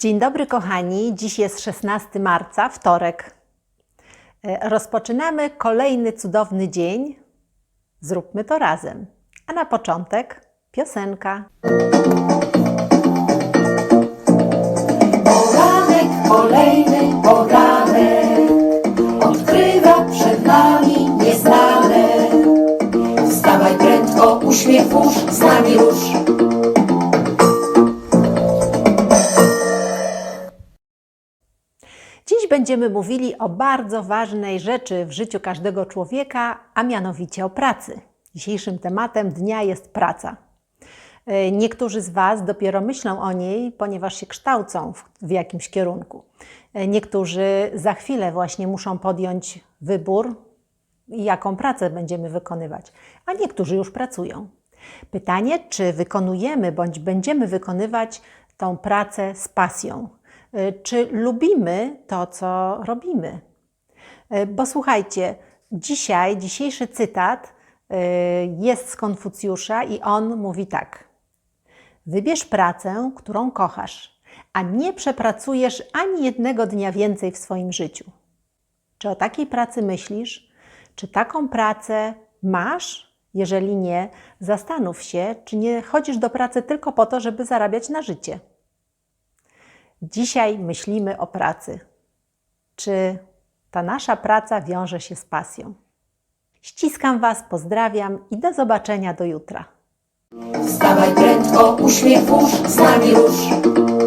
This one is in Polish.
Dzień dobry, kochani. Dziś jest 16 marca, wtorek. E, Rozpoczynamy kolejny cudowny dzień. Zróbmy to razem. A na początek piosenka. Poranek, kolejny poranek Odkrywa przed nami nieznane Wstawaj prędko, uśmiech włóż, z nami rusz będziemy mówili o bardzo ważnej rzeczy w życiu każdego człowieka, a mianowicie o pracy. Dzisiejszym tematem dnia jest praca. E, Niektórzy z Was dopiero myślą o niej, ponieważ się kształcą w, w jakimś kierunku. E, Niektórzy za chwilę właśnie muszą podjąć wybór, jaką pracę będziemy wykonywać, a niektórzy już pracują. Pytanie, czy wykonujemy bądź będziemy wykonywać tą pracę z pasją? Y, Czy lubimy to, co robimy? Y, Bo słuchajcie, dzisiaj, dzisiejszy cytat y, jest z Konfucjusza i on mówi tak. Wybierz pracę, którą kochasz, a nie przepracujesz ani jednego dnia więcej w swoim życiu. Czy o takiej pracy myślisz? Czy taką pracę masz? Jeżeli nie, zastanów się, czy nie chodzisz do pracy tylko po to, żeby zarabiać na życie. Dzisiaj myślimy o pracy. Czy ta nasza praca wiąże się z pasją? Ściskam Was, pozdrawiam i do zobaczenia do jutra. Wstawaj prędko, uśmiech włóż, z nami rusz